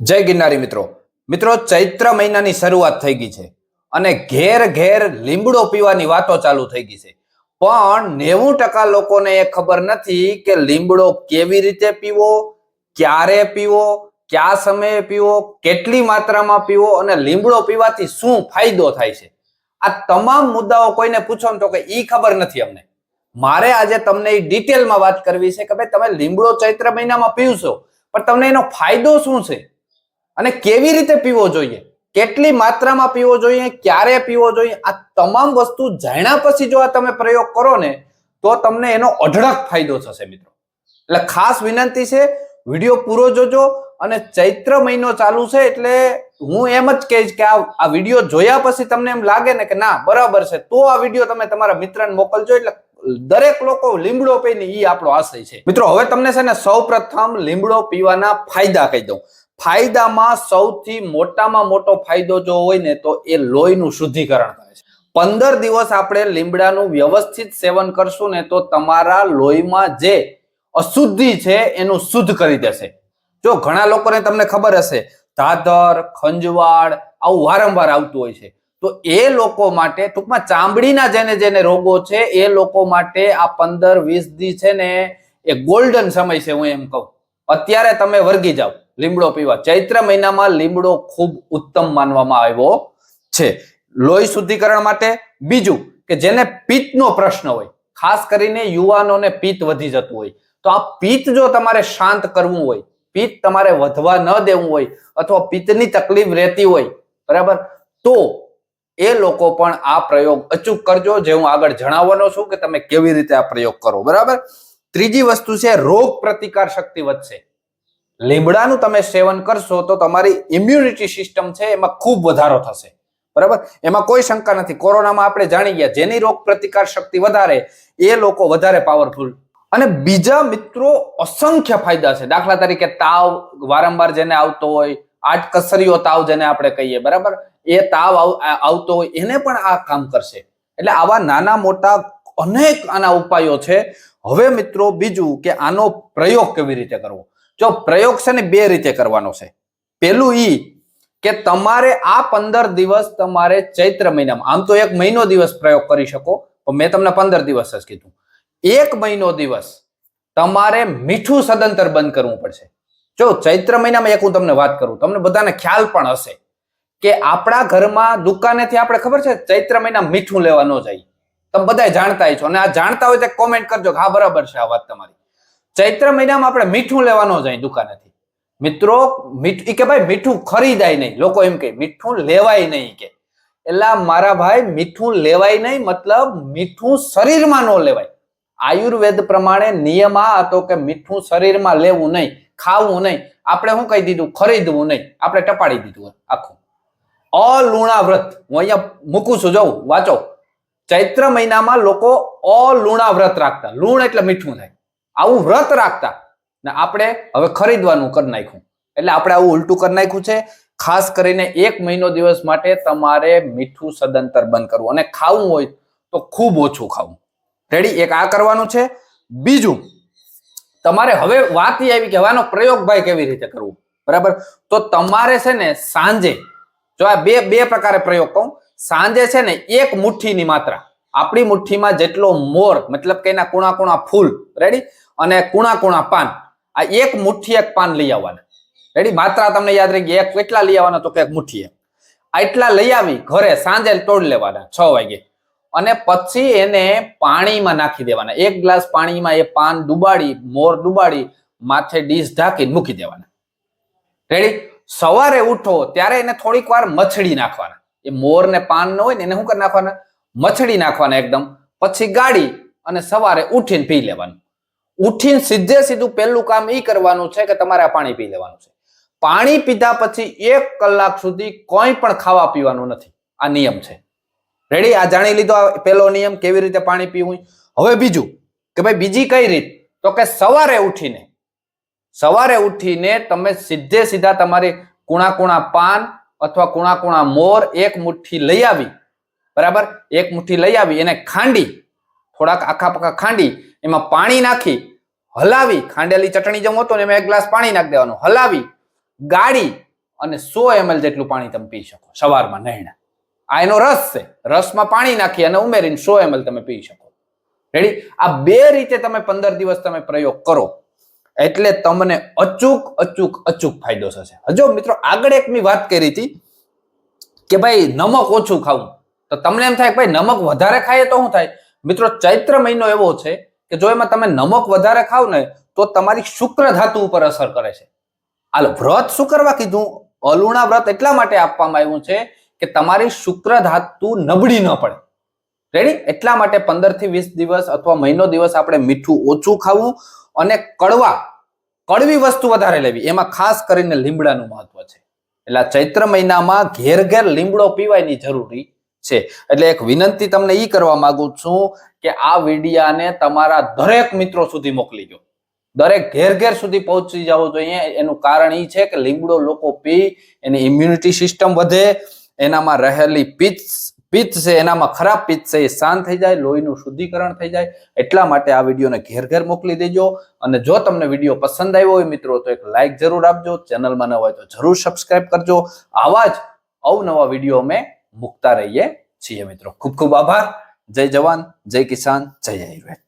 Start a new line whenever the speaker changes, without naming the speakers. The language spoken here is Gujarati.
જય ગિરનારી મિત્રો. મિત્રો, ચૈત્ર મહિનાની શરૂઆત થઈ ગઈ છે અને ઘેર ઘેર લીમડો પીવાની વાતો ચાલુ થઈ ગઈ છે. પણ નેવું ટકા લોકોને એ ખબર નથી કે લીમડો કેવી રીતે પીવો, ક્યારે પીવો, કયા સમયે પીવો, કેટલી માત્રામાં પીવો અને લીમડો પીવાથી શું ફાયદો થાય છે. આ તમામ મુદ્દાઓ કોઈને પૂછો તો કે ઈ ખબર નથી અમને. મારે આજે તમને એ ડિટેલમાં વાત કરવી છે કે ભાઈ તમે લીમડો ચૈત્ર મહિનામાં પીવશો, પણ તમને એનો ફાયદો શું છે? અને કેવી રીતે પીવો જોઈએ? કેટલી માત્રામાં પીવો જોઈએ? ક્યારે પીવો જોઈએ? આ તમામ વસ્તુ જાણ્યા પછી જો આ તમે પ્રયોગ કરો ને, તો તમને એનો અઢળક ફાયદો થશે મિત્રો. એટલે ખાસ વિનંતી છે, વીડિયો પૂરો જોજો અને ચૈત્ર મહિનો ચાલુ છે એટલે હું એમ જ કહીશ કે આ વીડિયો જોયા પછી તમને એમ લાગે ને કે ના, બરાબર છે, તો આ વીડિયો તમે તમારા મિત્રને મોકલજો એટલે દરેક લોકો લીમડો પીને એ આપણો આશય છે. મિત્રો, હવે તમને છે ને સૌ લીમડો પીવાના ફાયદા કહી દઉં. ફાયદામાં સૌથી મોટામાં મોટો ફાયદો જો હોય ને તો એ લોહીનું શુદ્ધિકરણ કરે છે. પંદર દિવસ આપણે લીમડાનું વ્યવસ્થિત સેવન કરશું ને તો તમારા લોહીમાં જે અશુદ્ધિ છે એનું શુદ્ધ કરી દેશે. જો ઘણા લોકોને તમને ખબર હશે, ધાધર, ખંજવાળ આવું વારંવાર આવતું હોય છે. તો એ લોકો માટે ટૂંકમાં ચામડીના જેને જેને રોગો છે એ લોકો માટે આ પંદર વીસ દી છે ને એ ગોલ્ડન સમય છે હું એમ કહું. અત્યારે તમે વર્ગી જાઓ. લીમડો પીવા. ચૈત્ર મહિનામાં લીમડો ખૂબ ઉત્તમ માનવામાં આવ્યો છે. લોહી શુદ્ધિકરણ માટે બીજું કે જેને પિત્તનો પ્રશ્ન હોય, ખાસ કરીને યુવાનોને પિત્ત વધી જતું હોય. તો આ પિત્ત જો તમારે શાંત કરવું હોય, પિત્ત તમારે વધવા ન દેવું હોય, અથવા પિત્તની તકલીફ રહેતી હોય, બરાબર? તો એ લોકો પણ આ પ્રયોગ અચૂક કરજો. જે હું આગળ જણાવવાનો છું કે તમે કેવી રીતે આ પ્રયોગ કરો, બરાબર? ત્રીજી વસ્તુ છે, રોગ પ્રતિકાર શક્તિ વધશે. લીમડાનું તમે સેવન કરશો તો તમારી ઇમ્યુનિટી સિસ્ટમ છે, એમાં ખૂબ વધારો થશે. બરાબર? એમાં કોઈ શંકા નથી. કોરોનામાં આપણે જાણી ગયા, જેની રોગ પ્રતિકાર શક્તિ વધારે, એ લોકો વધારે પાવરફુલ અને બીજા મિત્રો અસંખ્ય ફાયદા છે. દાખલા તરીકે તાવ વારંવાર જેને આવતો હોય આટ કસરીઓ તાવ જેને આપણે કહીએ, બરાબર? એ તાવ આવતો હોય, એને પણ આ કામ કરશે. એટલે આવા નાના મોટા અનેક આના ઉપાયો છે. હવે મિત્રો બીજું કે આનો પ્રયોગ કેવી રીતે કરવો? જો પ્રયોગ છે ને બે રીતે કરવાનો છે. પેલું ઈ કે તમારે આ પંદર દિવસ તમારે ચૈત્ર મહિનામાં, આમ તો એક મહિનો દિવસ પ્રયોગ કરી શકો, પણ મેં તમને પંદર દિવસ જ કીધું. એક મહિનો દિવસ તમારે મીઠું સદંતર બંધ કરવું પડશે. જો ચૈત્ર મહિનામાં એક હું તમને વાત કરું, તમને બધાને ખ્યાલ પણ હશે કે આપણા ઘરમાં દુકાનેથી આપણે ખબર છે, ચૈત્ર મહિના મીઠું લેવા ન જાય તમે બધા જાણતા છો અને આ જાણતા હોય તો કોમેન્ટ કરજો હા, બરાબર છે આ વાત તમારી. ચૈત્ર મહિનામાં આપણે મીઠું લેવાનો જાય દુકાનેથી. મિત્રો, મીઠ કે ભાઈ મીઠું ખરીદાય નહીં. લોકો એમ કે, મીઠું લેવાય નહીં કે. એટલે મારા ભાઈ, મીઠું લેવાય નહીં મતલબ મીઠું શરીરમાં ન લેવાય. આયુર્વેદ પ્રમાણે નિયમ આ હતો કે મીઠું શરીરમાં લેવું નહીં, ખાવું નહીં. આપણે શું કહી દીધું? ખરીદવું નહીં. આપણે ટપાડી દીધું આખું. અલુણા વ્રત હું અહીંયા મૂકું છું જવું વાંચો. ચૈત્ર મહિનામાં લોકો અલુણા વ્રત રાખતા. લૂણ એટલે મીઠું થાય. આવું વ્રત રાખતા. ને આપણે હવે ખરીદવાનું કરી નાખ્યું. એટલે આપણે આવું ઉલટું કરી નાખ્યું છે. ખાસ કરીને એક મહિનો દિવસ માટે તમારે મીઠું સદંતર બંધ કરવું. અને ખાવું હોય તો ખૂબ ઓછું ખાવું. રેડી એક આ કરવાનું છે. બીજું, તમારે હવે વાત એ આવી કે હવાનો પ્રયોગ ભાઈ કેવી રીતે કરવું? બરાબર? તો તમારે છે ને સાંજે, જો આ બે બે પ્રકારે પ્રયોગ કહું. સાંજે છે ને એક મુઠ્ઠીની માત્રા. આપણી મુઠ્ઠીમાં જેટલો મોર, મતલબ કે એના કુણા કુણા ફૂલ રેડી અને કુણા કુણા પાન. આ એક મુઠ્ઠી એક પાન લઈ આવવાના. રેડી માત્રા તમને યાદ રહી ગઈ. એક કેટલા લઈ આવવાના તો કે એક મુઠ્ઠી એક. આટલા લઈ આવી, ઘરે સાંજે તોડ લેવાના, છ વાગે. અને પછી એને પાણીમાં નાખી દેવાના. એક ગ્લાસ પાણીમાં એ પાન ડુબાડી, મોર ડુબાડી, માથે ડીશ ઢાંકીને મૂકી દેવાના. રેડી સવારે ઉઠો, ત્યારે એને થોડીક વાર મછડી નાખવાના. એ મોર ને પાન ન હોય ને એને શું કરી નાખવાના? મછડી નાખવાના એકદમ. પછી ગાળી અને સવારે ઉઠીને પી લેવાનું. ઉઠીને સીધે સીધું પહેલું કામ એ કરવાનું છે કે તમારે પાણી પી લેવાનું છે. પાણી પીધા પછી એક કલાક સુધી કોઈ પણ ખાવા પીવાનું નથી. આ નિયમ છે. રેડી આ જાણી લીધો આ પહેલો નિયમ કેવી રીતે પાણી પીવું? હવે બીજું કે ભાઈ બીજી કઈ રીત? તો કે સવારે ઉઠીને સવારે ઉઠીને તમે સીધે સીધા તમારી કુણા કુણા પાન અથવા કુણા કુણા મોર એક મુઠ્ઠી લઈ આવી. બરાબર? એક મુઠ્ઠી લઈ આવી, એને ખાંડી, થોડાક આખા પાખા ખાંડી, એમાં પાણી નાખી, હલાવી. ખાંડેલી ચટણી જેમ હતો ને એમાં એક ગ્લાસ પાણી નાખી દેવાનું. હલાવી, ગાળી અને સો એમએલ જેટલું પાણી તમે પી શકો, સવારમાં નહીણા આ એનો રસ છે. રસમાં પાણી નાખી અને ઉમેરીને સો એમએલ તમે પી શકો. રેડી આ બે રીતે તમે પંદર દિવસ તમે પ્રયોગ કરો. એટલે તમને અચૂક અચૂક અચૂક ફાયદો થશે. હજો મિત્રો, આગળ એક મેં વાત કરી હતી કે ભાઈ નમક ઓછું ખાવું. તો તમને એમ થાય કે ભાઈ નમક વધારે ખાઈએ તો શું થાય? મિત્રો, ચૈત્ર મહિનો એવો છે કે જો એમાં તમે નમક વધારે ખાવ ને, તો તમારી શુક્ર ધાતુ ઉપર અસર કરે છે. હાલ, વ્રત શું કરવા કીધું? અલુણા વ્રત એટલા માટે આપવામાં આવ્યું છે કે તમારી શુક્ર ધાતુ નબળી ન પડે. રેડી એટલા માટે પંદરથી વીસ દિવસ અથવા મહિનો દિવસ આપણે મીઠું ઓછું ખાવું અને કડવા, કડવી વસ્તુ વધારે લેવી. એમાં ખાસ કરીને લીમડાનું મહત્વ છે. એટલે ચૈત્ર મહિનામાં ઘેર ઘેર લીમડો પીવાયની જરૂરી છે. એટલે એક વિનંતી તમને એ કરવા માંગુ છું કે આ વિડિયાને તમારા દરેક મિત્રો સુધી મોકલી દો. દરેક ઘેર ઘેર સુધી પહોંચી જવો જોઈએ. એનું કારણ એ છે કે લીમડો લોકો પી, એની ઇમ્યુનિટી સિસ્ટમ વધે, એનામાં રહેલી પિત્ત પિત્ત છે, એનામાં ખરાબ પિત્ત છે, એ શાંત થઈ જાય, લોહીનું શુદ્ધિકરણ થઈ જાય. એટલા માટે આ વિડીયોને ઘેર ઘેર મોકલી દેજો. અને જો તમને વીડિયો પસંદ આવ્યો હોય મિત્રો, તો એક લાઈક જરૂર આપજો. ચેનલમાં ન હોય તો જરૂર સબસ્ક્રાઇબ કરજો. આવા જ અવનવા વીડિયો અમે મૂકતા રહીએ છીએ મિત્રો. ખૂબ ખૂબ આભાર. જય જવાન, જય કિસાન, જય આયુર્વેદ.